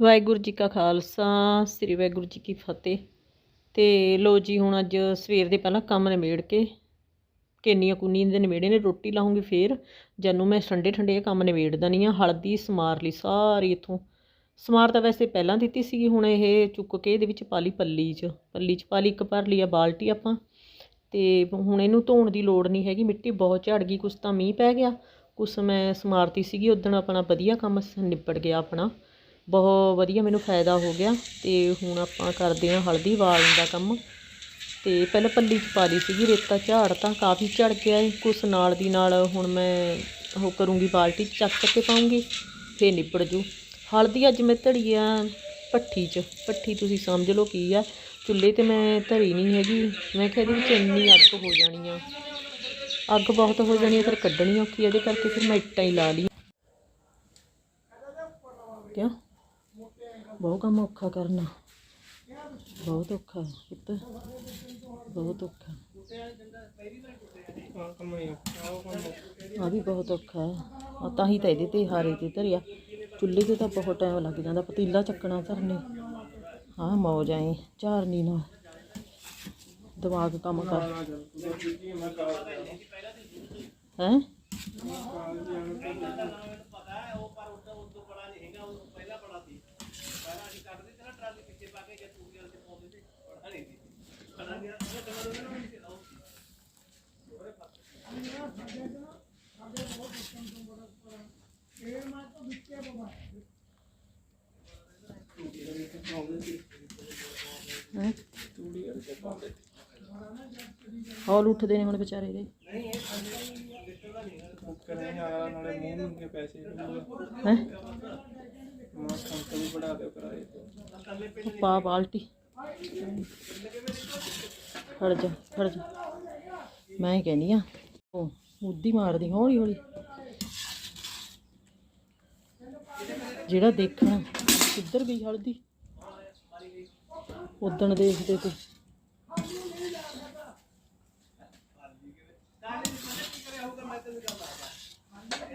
ਵਾਹਿਗੁਰੂ ਜੀ ਕਾ ਖਾਲਸਾ, ਸ੍ਰੀ ਵਾਹਿਗੁਰੂ ਜੀ ਕੀ ਫਤਿਹ। ਤੇ ਲੋ ਜੀ, ਹੁਣ ਅੱਜ ਸਵੇਰ ਦੇ ਪਹਿਲਾਂ ਕੰਮ ਨਿਬੇੜ ਕੇ ਕੇਨੀਆਂ ਕੁੰਨੀਆਂ ਦੇ ਨਿਬੇੜੇ ਨੇ, ਰੋਟੀ ਲਾਉਂਗੀ ਫੇਰ। ਜਾਨੂੰ ਮੈਂ ਠੰਡੇ ਠੰਡੇ ਕੰਮ ਨਿਬੇੜ ਦਣੀ ਆ, ਹਲਦੀ, ਸਮਾਰ ਲਈ ਸਾਰੀ ਇਥੋਂ। ਸਮਾਰ ਤਾਂ ਵੈਸੇ ਪਹਿਲਾਂ ਦਿੱਤੀ ਸੀਗੀ, ਹੁਣ ਇਹ ਚੁੱਕ ਕੇ ਇਹਦੇ ਵਿੱਚ ਪਾ ਲਈ ਪੱਲੀ 'ਚ। ਪੱਲੀ 'ਚ ਪਾ ਲਈ, ਇੱਕ ਭਰ ਲਈ ਆ ਬਾਲਟੀ ਆਪਾਂ। ਤੇ ਹੁਣ ਇਹਨੂੰ ਧੋਣ ਦੀ ਲੋੜ ਨਹੀਂ ਹੈਗੀ, ਮਿੱਟੀ ਬਹੁਤ ਝੜ ਗਈ, ਕੁਛ ਤਾਂ ਮੀਂਹ ਪੈ ਗਿਆ। ਕੁਛ ਮੈਂ ਸਮਾਰਤੀ ਸੀਗੀ ਉਦੋਂ ਆਪਣਾ ਵਧੀਆ ਕੰਮ ਸ- ਨਿਬੜ ਗਿਆ ਆਪਣਾ। ਬਹੁਤ ਵਧੀਆ ਮੈਨੂੰ ਫਾਇਦਾ ਹੋ ਗਿਆ ਅਤੇ ਹੁਣ ਆਪਾਂ ਕਰਦੇ ਹਾਂ ਹਲਦੀ ਵਾਲਣ ਦਾ ਕੰਮ। ਅਤੇ ਪਹਿਲਾਂ ਪੱਲੀ 'ਚ ਪਾ ਲਈ ਸੀਗੀ, ਰੇਤਾ ਝਾੜ ਤਾਂ ਕਾਫੀ ਝੜ ਗਿਆ ਏ। ਕੁਛ ਨਾਲ ਦੀ ਨਾਲ ਹੁਣ ਮੈਂ ਉਹ ਕਰੂੰਗੀ ਬਾਲਟੀ 'ਚ ਚੱਕ ਚੱਕ ਕੇ ਪਾਉਂਗੀ, ਫੇਰ ਨਿਬੜ ਜੂ। ਹਲਦੀ ਅੱਜ ਮੈਂ ਧਰੀ ਆ ਭੱਠੀ 'ਚ। ਭੱਠੀ ਤੁਸੀਂ ਸਮਝ ਲਓ ਕੀ ਆ। ਚੁੱਲ੍ਹੇ ਤੇ ਮੈਂ ਧਰੀ ਨਹੀਂ ਹੈਗੀ। ਮੈਂ ਕਿਹਾ ਇਹਦੇ ਵਿੱਚ ਇੰਨੀ ਅੱਗ ਹੋ ਜਾਣੀ ਆ। ਅੱਗ ਬਹੁਤ ਹੋ ਜਾਣੀ ਆ, ਫਿਰ ਕੱਢਣੀ ਔਖੀ ਇਹਦੇ ਕਰਕੇ ਫਿਰ ਮੈਂ ਇੱਟਾਂ ਹੀ ਲਾ ਲਈ ਕਿਉਂ? ਬਹੁਤ ਕੰਮ ਔਖਾ ਕਰਨਾ। ਬਹੁਤ ਔਖਾ ਪੁੱਤ। ਬਹੁਤ ਔਖਾ। ਆ ਵੀ ਬਹੁਤ ਔਖਾ ਆ ਤਾਂ ਹੀ ਤਾਂ ਇਹਦੇ ਤੇ ਹਾਰੇ ਤੇ ਧਰਿਆ। ਚੁੱਲ੍ਹੇ ਤੇ ਤਾਂ ਬਹੁਤ ਟਾਈਮ ਲੱਗ ਜਾਂਦਾ। ਪਤੀਲਾ ਚੱਕਣਾ ਧਰਨੇ। ਹਾਂ ਮੌਜ ਆਏ ਝਾਰਨੀ ਨਾਲ। ਦਿਮਾਗ ਕੰਮ ਕਰ। ਹੈ? ਹੌਲ ਉੱਠਦੇ ਨੇ ਹੁਣ ਵਿਚਾਰੇ ਦੇ। ਕਰੇ ਯਾਰ ਨਾਲੇ ਮੂੰਹ ਮੰਗੇ ਪੈਸੇ ਦੂਗਾ ਹੈ? ਮਾਂ ਵੀ ਬੜਾ ਦਿਓ ਕਰਾਏ ਤੇ। ਪਾ ਬਾਲਟੀ। ਖੜ ਜਾ ਖੜ ਜਾ। ਮੈਂ ਹੀ ਕਹਿੰਦੀ ਆ, ਉਹ ਮੁੱਦੀ ਮਾਰਦੀ, ਹੌਲੀ ਹੌਲੀ। ਜਿਹੜਾ ਦੇਖਣਾ, ਕਿੱਧਰ ਗਈ ਹਲਦੀ? ਉਦਣ ਦੇਖਦੇ ਤੇ।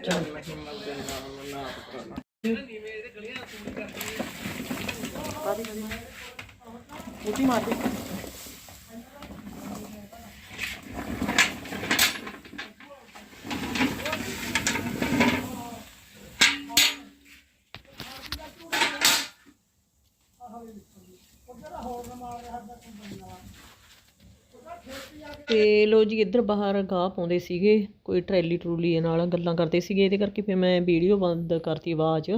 ਚੱਲ। ਮੈਂ ਹਿੰਮਤ ਦੇ। ਤੇ ਲੋ ਜੀ, ਇੱਧਰ ਬਾਹਰ ਗਾਹ ਪਾਉਂਦੇ ਸੀਗੇ, ਕੋਈ ਟਰੈਲੀ ਟਰੂਲੀ ਨਾਲ ਗੱਲਾਂ ਕਰਦੇ ਸੀਗੇ, ਇਹਦੇ ਕਰਕੇ ਫਿਰ ਮੈਂ ਵੀਡੀਓ ਬੰਦ ਕਰਤੀ, ਆਵਾਜ਼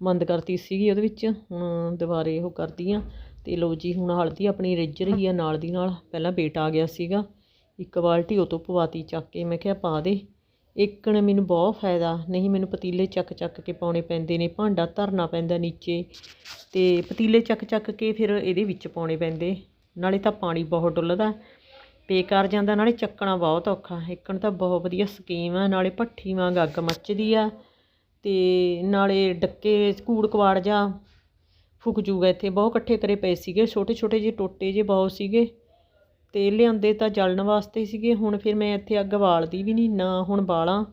ਬੰਦ ਕਰਤੀ ਸੀਗੀ ਉਹਦੇ ਵਿੱਚ, ਹੁਣ ਦੁਬਾਰੇ ਉਹ ਕਰਦੀ ਆ। ਤੇ ਲੋ ਜੀ, ਹੁਣ ਹਲਦੀ ਆਪਣੀ ਰਿੱਝ ਰਹੀ ਆ ਨਾਲ ਦੀ ਨਾਲ। ਪਹਿਲਾਂ ਬੇਟ ਆ ਗਿਆ ਸੀਗਾ। ਇੱਕ ਬਾਲਟੀ ਉਹ ਤੋਂ ਪਵਾਤੀ ਚੱਕ ਕੇ। ਮੈਂ ਕਿਹਾ, ਪਾ ਦੇ। ਇੱਕਣ ਮੈਨੂੰ ਬਹੁਤ ਫਾਇਦਾ। ਨਹੀਂ, ਮੈਨੂੰ ਪਤੀਲੇ ਚੱਕ ਚੱਕ ਕੇ ਪਾਉਣੇ ਪੈਂਦੇ ਨੇ। ਭਾਂਡਾ ਧਰਨਾ ਪੈਂਦਾ ਨੀਚੇ। ਤੇ ਪਤੀਲੇ ਚੱਕ ਚੱਕ ਕੇ ਫਿਰ ਇਹਦੇ ਵਿੱਚ ਪਾਉਣੇ ਪੈਂਦੇ। ਨਾਲੇ ਤਾਂ ਪਾਣੀ ਬਹੁਤ ਡੁੱਲਦਾ। ਬੇਕਾਰ ਜਾਂਦਾ। ਨਾਲੇ ਚੱਕਣਾ ਬਹੁਤ ਔਖਾ। ਇੱਕਣ ਤਾਂ ਬਹੁਤ ਵਧੀਆ ਸਕੀਮ ਆ। ਨਾਲੇ ਭੱਠੀ ਵਾਂਗ ਅੱਗ ਮੱਚਦੀ ਆ। ਤੇ ਨਾਲੇ ਡੱਕੇ ਕੂੜ ਕਵਾੜ ਜਾ ਫੁੱਕ ਜੂਗਾ ਇੱਥੇ। ਬਹੁਤ ਇਕੱਠੇ ਕਰੇ ਪਏ ਸੀਗੇ। ਛੋਟੇ ਛੋਟੇ ਜਿਹੇ ਟੋਟੇ ਜਿਹੇ ਬਹੁਤ ਸੀਗੇ। ਤੇ ਲਿਆਂਦੇ ਤਾਂ ਜਲਣ ਵਾਸਤੇ ਸੀਗੇ। ਹੁਣ ਫਿਰ ਮੈਂ ਇੱਥੇ ਅੱਗ ਬਾਲਦੀ ਵੀ ਨਹੀਂ, ਨਾ ਹੁਣ ਬਾਲਾਂ।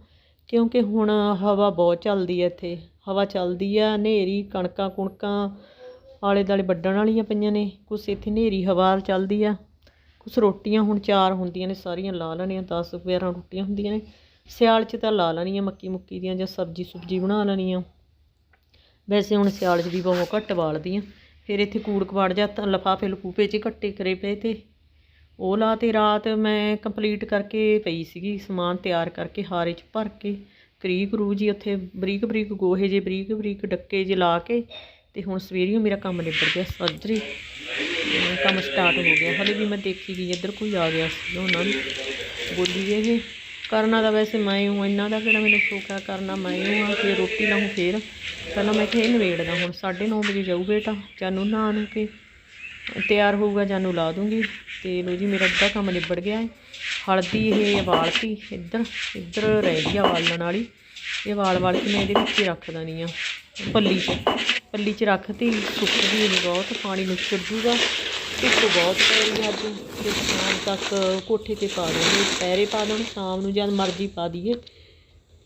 ਕਿਉਂਕਿ ਹੁਣ ਹਵਾ ਬਹੁਤ ਚੱਲਦੀ ਹੈ ਇੱਥੇ। ਹਵਾ ਚੱਲਦੀ ਆ, ਹਨੇਰੀ, ਕਣਕਾਂ, ਕੁਣਕਾਂ ਆਲੇ ਦੁਆਲੇ ਵੱਢਣ ਵਾਲੀਆਂ ਪਈਆਂ ਨੇ। ਕੁਛ ਇੱਥੇ ਹਨੇਰੀ, ਹਵਾ ਚੱਲਦੀ ਆ। ਕੁਛ ਰੋਟੀਆਂ ਹੁਣ ਚਾਰ ਹੁੰਦੀਆਂ ਨੇ, ਸਾਰੀਆਂ ਲਾ ਲੈਣੀਆਂ। 10 11 ਰੋਟੀਆਂ ਹੁੰਦੀਆਂ ਨੇ। ਸਿਆਲ 'ਚ ਤਾਂ ਲਾ ਲੈਣੀਆਂ ਮੱਕੀ ਮੁੱਕੀ ਦੀਆਂ ਜਾਂ ਸਬਜ਼ੀ ਸੁਬਜੀ ਬਣਾ ਲੈਣੀਆਂ। ਵੈਸੇ ਹੁਣ ਸਿਆਲ 'ਚ ਵੀ ਬਹੁਤ ਘੱਟ ਬਾਲਦੀ ਆ ਫਿਰ ਇੱਥੇ ਕੂੜ ਕਵਾੜ ਜਾਂ ਤਾਂ ਲਫਾਫੇ ਲਫੂਫੇ 'ਚ ਇਕੱਠੇ ਕਰੇ ਪਏ ਤੇ। ਉਹ ਲਾ ਤੇ ਰਾਤ, ਮੈਂ ਕੰਪਲੀਟ ਕਰਕੇ ਪਈ ਸੀਗੀ, ਸਮਾਨ ਤਿਆਰ ਕਰਕੇ ਹਾਰੇ 'ਚ ਭਰ ਕੇ। ਕਰੀ ਕਰੂ ਜੀ ਉੱਥੇ, ਬਰੀਕ ਬਰੀਕ ਗੋਹੇ ਜੇ, ਬਰੀਕ ਬਰੀਕ ਡੱਕੇ ਜੇ ਲਾ ਕੇ ਤੇ ਹੁਣ ਸਵੇਰੀਓ ਮੇਰਾ ਕੰਮ ਨਿਬੜ ਗਿਆ, ਸੱਜਰੀ। ਕੰਮ ਸਟਾਰਟ ਹੋ ਗਿਆ। ਹਲੇ ਵੀ ਮੈਂ ਦੇਖੀ ਗਈ ਇੱਧਰ ਕੋਈ ਆ ਗਿਆ ਸੀ, ਉਹਨਾਂ ਨੂੰ। ਬੋਲੀ ਇਹ ਕਰਨਾ ਤਾਂ ਵੈਸੇ ਮੈਂ ਹੂੰ ਇਹਨਾਂ ਦਾ ਕਿਹੜਾ ਮੈਨੂੰ ਸ਼ੌਕ ਆ ਕਰਨਾ, ਮੈਂ ਹੂੰ ਆ ਫਿਰ ਰੋਟੀ ਲਾਉਂ ਫੇਰ। ਪਹਿਲਾਂ ਮੈਂ ਕਿਹਾ ਇਹ ਨਵੇੜਦਾ ਹੁਣ 9:30 ਵਜੇ ਜਾਊ ਬੇਟਾ, ਜਾਨੂੰ ਨਹਾ ਕੇ। ਤਿਆਰ ਹੋਊਗਾ, ਜਾਨੂੰ ਲਾ ਦੂੰਗੀ। ਤੇ ਲੋ ਜੀ, ਮੇਰਾ ਅੱਧਾ ਕੰਮ ਨਿਬੜ ਗਿਆ ਹੈ ਹਲਦੀ ਇਹ ਵਾਲਤੀ ਇੱਧਰ ਇੱਧਰ ਰਹਿ ਗਈ ਆ ਵਾਲਣ ਵਾਲੀ। ਇਹ ਵਾਲ ਵਾਲ ਕੇ ਮੈਂ ਇਹਦੇ ਵਿੱਚ ਹੀ ਰੱਖ ਦੇਣੀ ਆ। ਪੱਲੀ 'ਚ ਪੱਲੀ 'ਚ ਰੱਖਤੀ, ਸੁੱਕਦੀ ਨਹੀਂ ਬਹੁਤ, ਪਾਣੀ ਨੂੰ ਨਿਕਲ ਜੂਗਾ ਧੁੱਪ ਬਹੁਤ ਪੈ ਰਹੀ ਹੈ ਅੱਜ ਤੇ ਸ਼ਾਮ ਤੱਕ ਕੋਠੇ ਤੇ ਪਾ ਦਾਂਗੇ ਦੁਪਹਿਰੇ ਪਾ ਦੇਣ, ਸ਼ਾਮ ਨੂੰ ਜਦ ਮਰਜ਼ੀ ਪਾ ਦਈਏ।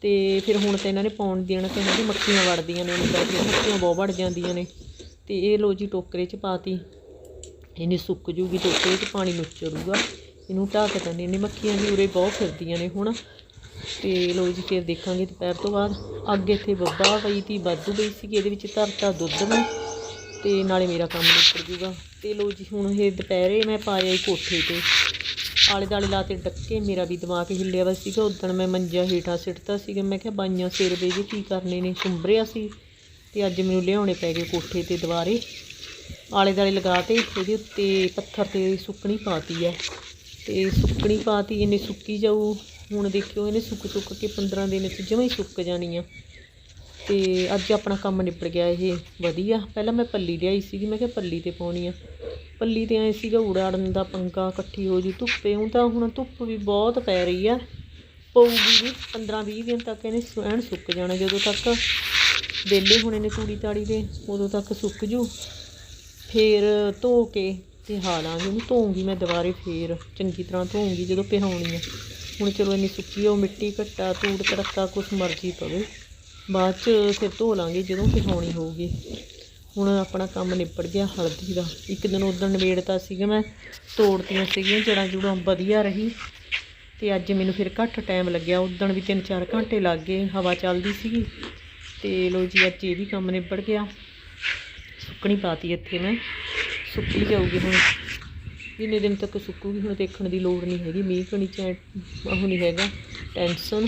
ਤੇ ਫਿਰ ਹੁਣ ਤਾਂ ਇਹਨਾਂ ਨੇ ਪਾਉਣ ਦੇਣਾ ਤੇ ਇਹਨਾਂ ਦੀ ਮੱਖੀਆਂ ਵੜਦੀਆਂ ਨੇ ਉਹਨਾਂ ਕਰਕੇ ਮੱਖੀਆਂ ਬਹੁਤ ਵੜ ਜਾਂਦੀਆਂ ਨੇ। ਤੇ ਇਹ ਲੋ ਜੀ ਟੋਕਰੇ 'ਚ ਪਾਤੀ। ਇਹਨੇ ਸੁੱਕ ਜੂਗੀ ਟੋਕਰੇ 'ਚ, ਪਾਣੀ ਨੁੱਚੜੂਗਾ ਇਹਨੂੰ ਢੱਕ ਦਿੰਦੇ ਨੇ ਮੱਖੀਆਂ ਵੀ ਉਰੇ ਬਹੁਤ ਫਿਰਦੀਆਂ ਨੇ ਹੁਣ। ਤੇ ਲੋ ਜੀ ਫਿਰ ਦੇਖਾਂਗੇ ਦੁਪਹਿਰ ਤੋਂ ਬਾਅਦ। ਅੱਗੇ ਇੱਥੇ ਬੱਬਾ ਪਈ ਤੀ, ਵਾਧੂ ਪਈ ਸੀ ਇਹਦੇ ਵਿੱਚ ਧਰਤਾ ਦੁੱਧ ਮੈਂ ਤੇ ਨਾਲੇ ਮੇਰਾ ਕੰਮ ਨਿਪਟ ਜੂਗਾ। ਤੇ ਲੋ ਜੀ, ਹੁਣ ਇਹ ਦੁਪਹਿਰੇ ਮੈਂ ਪਾਇਆ ਈ ਕੋਠੇ ਤੇ। ਆਲੇ ਦਾਲੇ ਲਾਤੇ ਡੱਕੇ, ਮੇਰਾ ਵੀ ਦਿਮਾਗ ਹਿੱਲਿਆ ਵਾ ਸੀਗਾ। ਉਦੋਂ ਮੈਂ ਮੰਜਾ ਹੇਠਾਂ ਸਿੱਟਤਾ ਸੀਗਾ। ਮੈਂ ਕਿਹਾ, ਬਾਈਆਂ ਸਿਰ ਦੇ ਜੀ ਕੀ ਕਰਨੇ ਨੇ, ਸੁੰਬਰਿਆ ਸੀ। ਤੇ ਅੱਜ ਮੈਨੂੰ ਲਿਆਉਣੇ ਪੈ ਗਏ ਕੋਠੇ ਤੇ ਦੁਬਾਰੇ। ਆਲੇ ਦਾਲੇ ਲਗਾ ਤੇ ਇਹਦੇ ਉੱਤੇ ਪੱਥਰ ਤੇ ਸੁੱਕਣੀ ਪਾਤੀ ਹੈ ਤੇ ਸੁੱਕਣੀ ਪਾਤੀ ਇਹਨੇ ਸੁੱਕੀ ਜਾਊ। ਹੁਣ ਦੇਖਿਓ, ਇਹਨੇ ਸੁੱਕ ਸੁੱਕ ਕੇ 15 ਦਿਨ ਚ ਜਮਾਂ ਹੀ ਸੁੱਕ ਜਾਣੀ ਆ। ਤੇ ਅੱਜ ਆਪਣਾ ਕੰਮ ਨਿਪਟ ਗਿਆ ਇਹ। ਵਧੀਆ। ਪਹਿਲਾਂ ਮੈਂ ਪੱਲੀ ਲਿਆਈ ਸੀਗੀ, ਮੈਂ ਕਿਹਾ ਪੱਲੀ ਤੇ ਪਾਉਣੀ ਆ। ਪੱਲੀ ਤੇ ਐ ਸੀਗਾ ਉੜਾੜਨ ਦਾ ਪੰਗਾ, ਇਕੱਠੀ ਹੋ ਜੂ ਧੁੱਪੇ। ਹੁਣ ਤਾਂ ਹੁਣ ਧੁੱਪ ਵੀ ਬਹੁਤ ਪੈ ਰਹੀ ਆ। ਪਊਗੀ ਵੀ 15 20 ਦਿਨ ਤੱਕ ਇਹਨੇ ਐਨ ਸੁੱਕ ਜਾਣਾ ਜਦੋਂ ਤੱਕ। ਵਿਹਲੇ ਹੋਣੇ ਨੇ ਤੂੜੀ ਤਾੜੀ ਦੇ, ਉਦੋਂ ਤੱਕ ਸੁੱਕ ਜੂ। ਫੇਰ ਧੋ ਕੇ ਤੇ ਹਾਲਾਂਗੇ ਉਹਨੂੰ ਧੋਉਂਗੀ ਮੈਂ ਦੁਬਾਰੇ ਫੇਰ। ਚੰਗੀ ਤਰ੍ਹਾਂ ਧੋਉਂਗੀ ਜਦੋਂ ਪਿਹਾਉਣੀ ਆ। ਹੁਣ ਚਲੋ ਇੰਨੀ ਸੁੱਕੀ ਆ, ਉਹ ਮਿੱਟੀ ਘੱਟਾ ਧੂੜ ਤੜਕਾ, ਕੁਛ ਮਰਜ਼ੀ ਪਵੇ। ਬਾਅਦ ਚ ਫਿਰ ਧੋ ਲਾਂਗੇ ਜਦੋਂ ਪਿਹਾਉਣੀ ਹੋਊਗੀ। ਹੁਣ ਆਪਣਾ ਕੰਮ ਨਿਬੜ ਗਿਆ ਹਲਦੀ ਦਾ। ਇੱਕ ਦਿਨ ਉਦੋਂ ਨਵੇੜਤਾ ਸੀਗਾ ਮੈਂ, ਤੋੜਤੀਆਂ ਸੀਗੀਆਂ, ਜੜਾਂ ਜੁੜਾਂ ਵਧੀਆ ਰਹੀ। ਤੇ ਅੱਜ ਮੈਨੂੰ ਫਿਰ ਘੱਟ ਟਾਈਮ ਲੱਗਿਆ। ਉਦੋਂ ਵੀ 3-4 ਘੰਟੇ ਲੱਗ ਗਏ, ਹਵਾ ਚੱਲਦੀ ਸੀਗੀ। ਤੇ ਲੋ ਜੀ, ਅੱਜ ਇਹ ਵੀ ਕੰਮ ਨਿਬੜ ਗਿਆ। ਸੁੱਕਣੀ ਪਾਤੀ ਇੱਥੇ ਮੈਂ। ਸੁੱਕੀ ਜਾਊਗੀ ਹੁਣ। ਜਿੰਨੇ ਦਿਨ ਤੱਕ ਸੁੱਕੂਗੀ, ਹੁਣ ਦੇਖਣ ਦੀ ਲੋੜ ਨਹੀਂ ਹੈਗੀ। ਮੀਂਹ ਕਣੀ ਚ ਉਹ ਨਹੀਂ ਹੈਗਾ। ਟੈਨਸ਼ਨ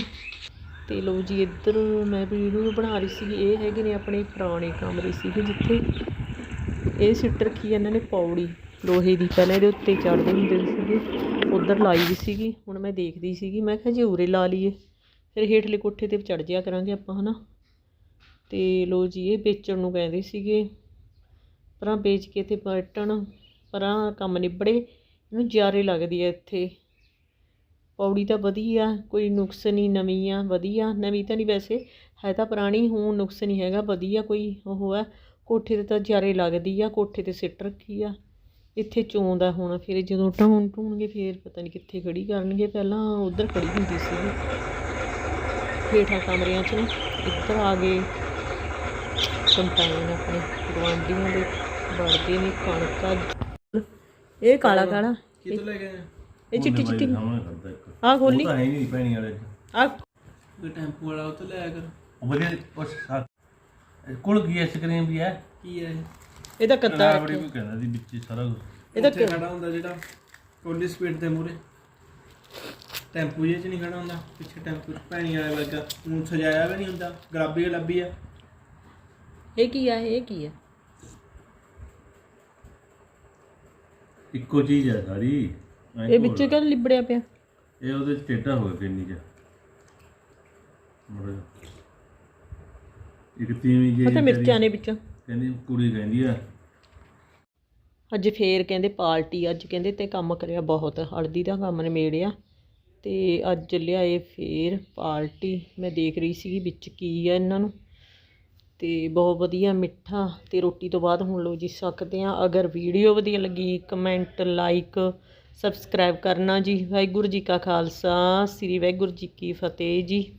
ਤੇ ਲੋ ਜੀ, ਇੱਧਰ ਮੈਂ ਵੀਡੀਓ ਬਣਾ ਰਹੀ ਸੀ ਇਹ ਹੈਗੇ ਨੇ ਆਪਣੇ ਪੁਰਾਣੇ ਕਮਰੇ ਸੀਗੇ ਜਿੱਥੇ ਇਹ ਸਿੱਟ ਰੱਖੀ ਇਹਨਾਂ ਨੇ ਪੌੜੀ ਲੋਹੇ ਦੀ। ਪਹਿਲਾਂ ਇਹਦੇ ਉੱਤੇ ਚੜ੍ਹਦੇ ਹੁੰਦੇ ਸੀਗੇ, ਉਧਰ ਲਾਈ ਵੀ ਸੀਗੀ, ਹੁਣ ਮੈਂ ਦੇਖਦੀ ਸੀਗੀ। ਮੈਂ ਕਿਹਾ ਜੇ ਉਰੇ ਲਾ ਲਈਏ, ਫਿਰ ਹੇਠਲੇ ਕੋਠੇ ਤੇ ਚੜ ਜਿਆ ਕਰਾਂਗੇ ਆਪਾਂ, ਹਨਾ? ਤੇ ਲੋ ਜੀ, ਇਹ ਵੇਚਣ ਨੂੰ ਕਹਿੰਦੇ ਸੀਗੇ। ਪਰਾਂ ਵੇਚ ਕੇ ਤੇ ਪਲਟਣ, ਪਰਾਂ ਕੰਮ ਨਿਬੜੇ, ਇਹਨੂੰ ਜਿਆਰੇ ਲੱਗਦੀ ਹੈ ਇੱਥੇ। ਪੌੜੀ ਤਾਂ ਵਧੀਆ ਕੋਈ ਨੁਕਸ ਨਹੀਂ ਨਵੀਂ ਆ ਵਧੀਆ। ਨਵੀਂ ਤਾਂ ਨਹੀਂ ਵੈਸੇ ਹੈ ਤਾਂ ਪੁਰਾਣੀ ਹੁਣ ਨੁਕਸ ਨਹੀਂ ਹੈਗਾ ਵਧੀਆ ਕੋਈ ਉਹ ਹੈ। ਕੋਠੇ ਤੇ ਤਾਂ ਜਿਆਰੇ ਲੱਗਦੀ ਆ ਕੋਠੇ ਤੇ ਸਿੱਟ ਰੱਖੀ ਆ। ਇੱਥੇ ਚੋਂਦਾ ਹੁਣ ਫਿਰ ਜਦੋਂ ਢਾਉਣ ਢੂਣਗੇ ਫਿਰ ਪਤਾ ਨਹੀਂ ਕਿੱਥੇ ਖੜੀ ਕਰਨਗੇ। ਪਹਿਲਾਂ ਉਧਰ ਖੜੀ ਹੁੰਦੀ ਸੀ। ਹੇਠਾਂ ਕਮਰਿਆਂ 'ਚ ਨਾ ਇੱਧਰ ਆ ਗਏ। ਕੰਪਾਈਨ ਆਪਣੇ ਗੁਆਂਢੀਆਂ ਦੇ ਵੜਦੇ ਨੇ ਕਣਕਾਂ ਇਹ ਕਾਲਾ ਕਾਲਾ। ਕਿੱਥੋਂ ਲੈ ਗਏ ਇਹ ਚਿੱਟੀ ਚਿੱਟੀ ਸਾਹਮਣੇ ਇੱਕ। ਖੋਲੀ ਉਹ ਤਾਂ ਹੈ ਨਹੀਂ ਪੈਣੀ ਵਾਲੇ। ਚ। ਆ ਕੋਈ ਟੈਂਪੂ ਵਾਲਾ ਉਹ ਤੋਂ ਲਿਆ ਕਰ। ਉਹ ਵਧੀਆ ਉਸ ਕੋਲ ਕੀ ਆਈਸਕ੍ਰੀਮ ਵੀ ਹੈ? ਕੀ ਹੈ ਇਹ? ਇਹਦਾ ਕੱਦਾ ਰਾਬੜੀ ਵੀ ਕਹਿੰਦਾ ਸੀ ਵਿੱਚ ਹੀ ਸਾਰਾ ਕੁਝ ਇਹਦਾ ਉੱਥੇ ਖੜਾ ਹੁੰਦਾ ਜਿਹੜਾ ਕੋਲੀ ਸਪੀਡ ਦੇ ਮੂਰੇ ਟੈਂਪੂ ਜੇ ਚ ਨਹੀਂ ਖੜਾ ਹੁੰਦਾ। ਪਿੱਛੇ ਟੈਂਪੂ ਭੈਣੀ ਵਾਲੇ ਲੱਗਾ ਹੁਣ ਸਜਾਇਆ ਵੀ ਨਹੀਂ ਹੁੰਦਾ। ਗਰਾਬੀ ਲੱਭੀ ਆ। ਇਹ ਕੀ ਆ ਇਹ ਕੀ ਆ? ਇੱਕੋ ਚੀਜ਼ ਹੈ ਸਾਰੀ। ਇਹ ਵਿੱਚ ਕਦ ਲਿਬੜਿਆ ਪਿਆ? ਇਹ ਉਹਦੇ ਚ ਟੇਢਾ ਹੋ ਗਿਆ ਕਿੰਨੀ ਚ ਮੁੜ ਇੱਕ ਤੀਵੀਂ ਜੀ ਪਤਾ ਮਿਰਚਾਂ ਨੇ ਵਿੱਚ। ਕਹਿੰਦੀ ਕੁੜੀ ਕਹਿੰਦੀ ਆ। ਅੱਜ ਫੇਰ ਕਹਿੰਦੇ ਪਾਰਟੀ ਅੱਜ ਕਹਿੰਦੇ ਤੇ ਕੰਮ ਕਰਿਆ ਬਹੁਤ। ਹਲਦੀ ਦਾ ਕੰਮ ਨਿਮੇੜਿਆ ਤੇ ਅੱਜ ਲਿਆਏ ਫੇਰ ਪਾਰਟੀ। ਮੈਂ ਦੇਖ ਰਹੀ ਸੀਗੀ ਵਿੱਚ ਕੀ ਆ ਇਹਨਾਂ ਨੂੰ। ਤੇ ਬਹੁਤ ਵਧੀਆ ਮਿੱਠਾ ਤੇ ਰੋਟੀ ਤੋਂ ਬਾਅਦ ਹੁਣ ਲੋ ਜੀ ਸਕਦੇ ਆ ਅਗਰ ਵੀਡੀਓ ਵਧੀਆ ਲੱਗੀ ਕਮੈਂਟ ਲਾਈਕ ਸਬਸਕ੍ਰਾਈਬ ਕਰਨਾ ਜੀ। ਵਾਹਿਗੁਰੂ ਜੀ ਕਾ ਖਾਲਸਾ ਸ੍ਰੀ ਵਾਹਿਗੁਰੂ ਜੀ ਕੀ ਫਤਿਹ ਜੀ।